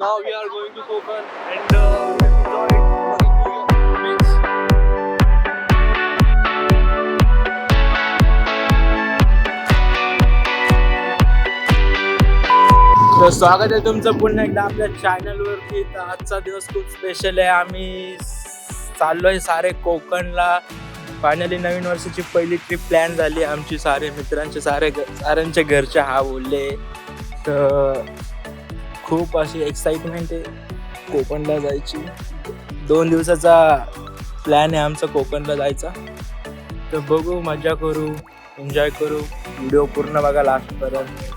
Now we are going to Konkan and uh, enjoy it. तर स्वागत आहे तुमचं पुन्हा एकदा आपल्या चॅनलवरती तर आजचा दिवस खूप स्पेशल आहे. आम्ही चाललोय सारे कोकणला. फायनली नवीन वर्षाची पहिली ट्रिप प्लॅन झाली. आमची सारे मित्रांचे सारे घ- साऱ्यांचे घरचे हा बोलले. तर खूप अशी एक्साइटमेंट आहे कोकणला जायची. दोन दिवसाचा प्लॅन आहे आमचा कोकणला जायचा. तर बघू मजा करू एन्जॉय करू. व्हिडिओ पूर्ण बघा लास्टपर्यंत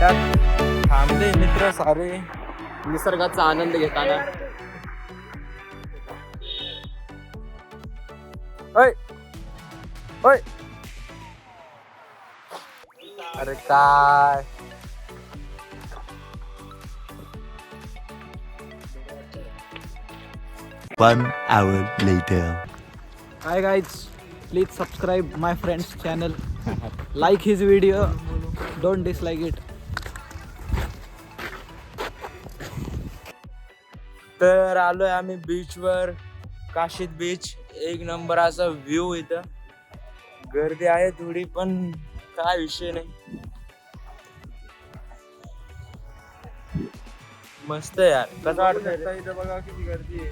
घाटात थांबले मित्र सारे. निसर्गाचा आनंद घेताना. अय अरे काय? One hour later hi guys please subscribe my friends channel like his video don't dislike it तर आलोय आम्ही बीचवर काशीद बीच एक नंबर असा व्ह्यू इथं. गर्दी आहे थोडी पण काय विषय नाही. मस्त आहे यार. कसं वाटतं इथं बघा किती गर्दी आहे.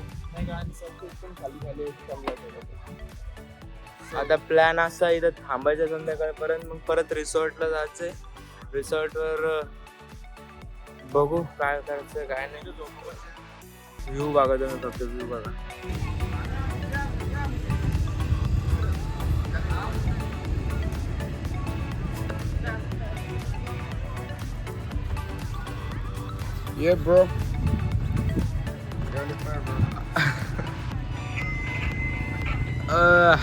आता प्लॅन असा इथं थांबायचं संध्याकाळपर्यंत मग परत रिसॉर्टला जायचंय. रिसॉर्टवर बघू काय करायचं काय नाही. व्ह्यू बघा तुम्ही फक्त व्ह्यू बघा Yeah, bro. अह,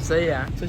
सही आहे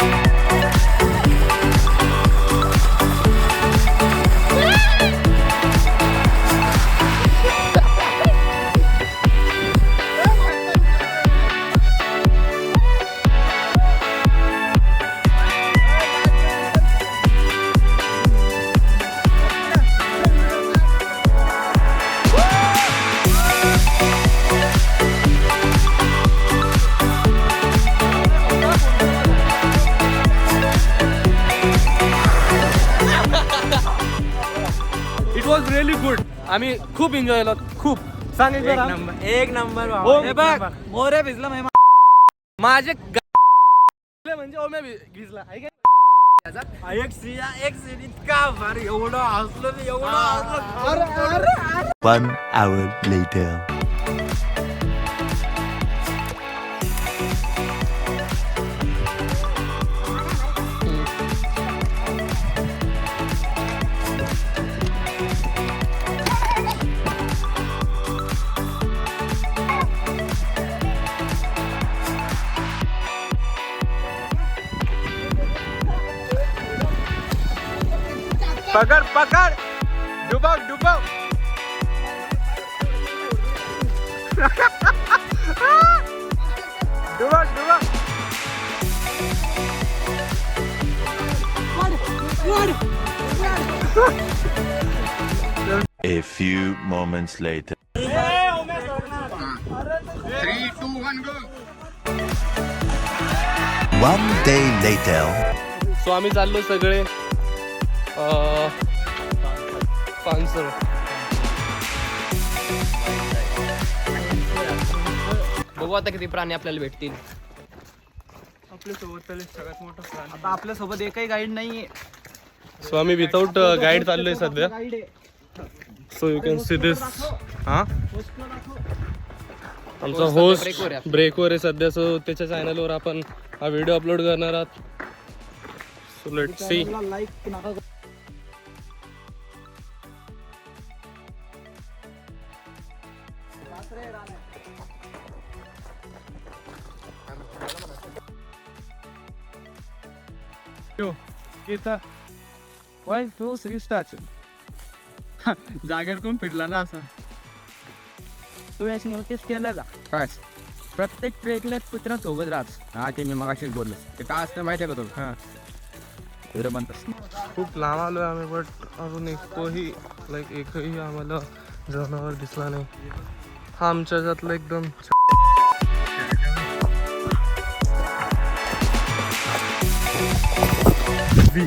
वॉज रिअली गुड आम्ही खूप एन्जॉय केलं. खूप. सांग एक नंबर एक नंबर हो, हे. एक बघ. नंबर. मोरे भिजला माझे म्हणजे ओम्या भि- भिजला. आहे का एक सिया एक सीन इतका भारी एवढं हसलो मी एवढं हसलो. One hour later. पकड पकड. डुबव डुबव. डुबव डुबव. A few moments later. One day later. So आम्ही चाललो सगळे. पानसर बघू आता किती प्राणी आपल्याला भेटतील. आपल्यासोबत सगळ्यात मोठा प्राणी. आता आपल्यासोबत एकही गाईड नाहीये. सो आम्ही विदाऊट गाईड चाललोय सध्या. So you can see this हा आमचा होस्ट ब्रेकवर आहे सध्या. सो त्याच्या चॅनलवर आपण हा व्हिडिओ अपलोड करणार आहात. सो लेट सी लाईक नका वन टू थ्री स्टार्ट जागेवर कोण फिरला ना असं. तू याची नोटीस केलं का? काय प्रत्येक ट्रेकला कुत्रा सोबत राहत. हा ते मी मगाशीच बोललो. ते काय असतं माहिती आहे का तुला? हा. कुत्रा म्हणतात. खूप लांब आलोय आम्ही बट अजून एकही लाईक एकही आम्हाला जनावर दिसला नाही. हा आमच्या ह्याच्यातला एकदम हा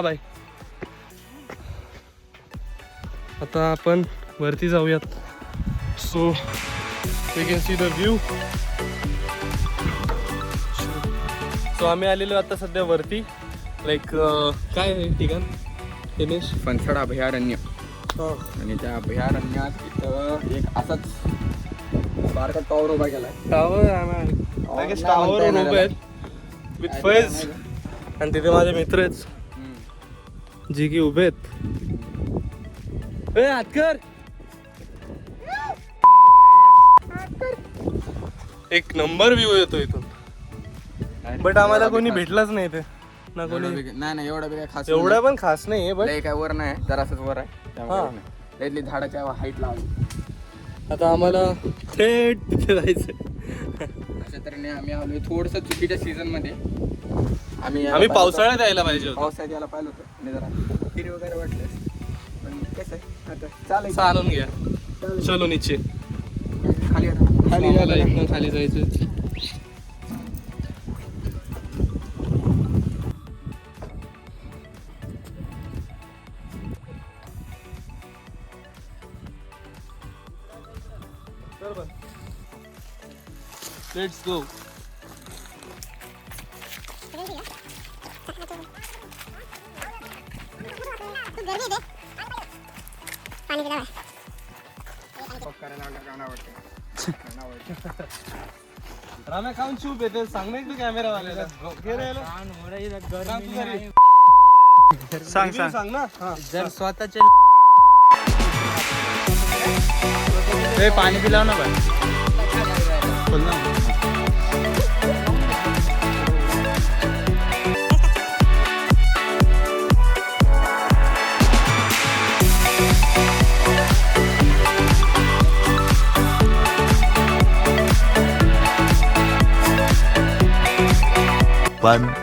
बाय आता आपण वरती जाऊयात. So you can see the view so आम्ही आलेलो आता सध्या वरती. लाईक काय आहे ठिकाण? दिनेश फनसड अभयारण्य. आणि त्या अभयारण्यात इथं एक असाच बारका टॉवर उभा केलाय. टावर टावर उभे आहेत. विथ फैज आणि तिथे माझे मित्र आहेत. जे की उभे आहेत. ए हातकर एक नंबर व्ह्यू येतो इथून. बट आम्हाला कोणी भेटलाच नाही ते ना कोणी? नाही नाही एवढा बी काय खास एवढा पण खास नाही बट लय काय वर नाही जरासच वर आहे. त्यामुळे हा. नाही. लयतली झाडाच्या हाईट लावली आता आम्हाला थेट तिथे जायचं अशा तऱ्हेने आम्ही आलोय. थोडस चुकीच्या सीझनमध्ये आम्ही आम्ही पाहिलं पावसाळ्यात यायला पाहिजे होतं. होतो पावसाळ्यात याला पाहिलं होतं. आणि जरा हिरी वगैरे वाटलं. पण कसं आहे? आता चालेल. चालून घ्या. चलो नीचे. खाली आता. खाली. एकदम खाली जायचं. लेट्स गो राम्या खाऊन चूप येते सांग नाही तू कॅमेरा वाल्याला. सांग सांग सांग. ना. हा. जर स्वतःचे पाणी पिलाव ना बाय One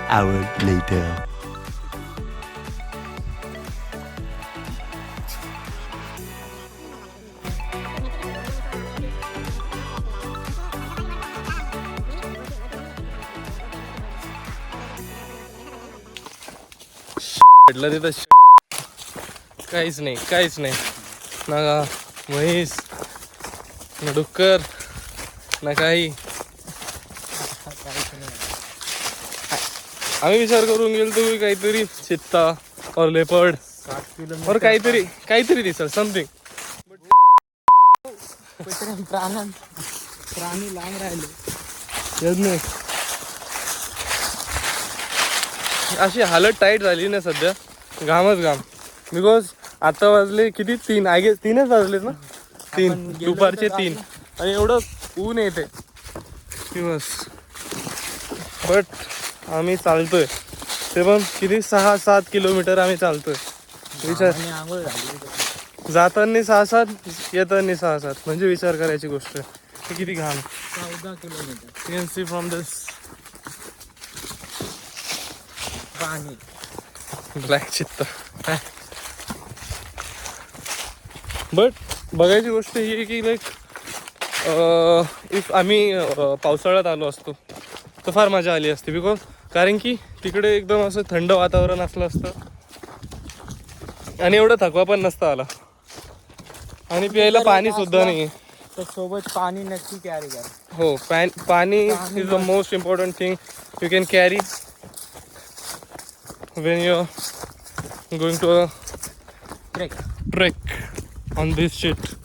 hour later. भेटलं तिथं काहीच नाही काहीच नाही. ना म्हैस ना डुक्कर ना काही. आम्ही विचार करून गेलो की काहीतरी चित्ता और लेपर्ड. और काहीतरी काहीतरी दिसल समथिंग प्राणी लांब राहिले. नाही. अशी हालत टाईट झाली ना सध्या. घामच घाम. बिकॉज आता वाजले किती? तीन. आय गेस तीनच वाजलेत ना? तीन. दुपारचे तीन. आणि एवढं ऊन येते बस बट आम्ही चालतोय. ते पण किती? सहा सात किलोमीटर आम्ही चालतोय. विचार. जाताना सहा सात येताना सहा सात. म्हणजे विचार करायची गोष्ट. किती घाम. चौदा किलोमीटर. You can पाणी. ब्लॅक चित्त बट बघायची गोष्ट ही आहे की लाईक इफ आम्ही पावसाळ्यात आलो असतो तर फार मजा आली असती. बिकॉज कारण की तिकडे एकदम असं थंड वातावरण असलं असतं. आणि एवढं थकवा पण नसता आला. आणि प्यायला पाणी सुद्धा नाही तर सोबत पाणी नक्की कॅरी करा. हो पॅन पाणी is the most important thing you can carry when you're going to break on this shit.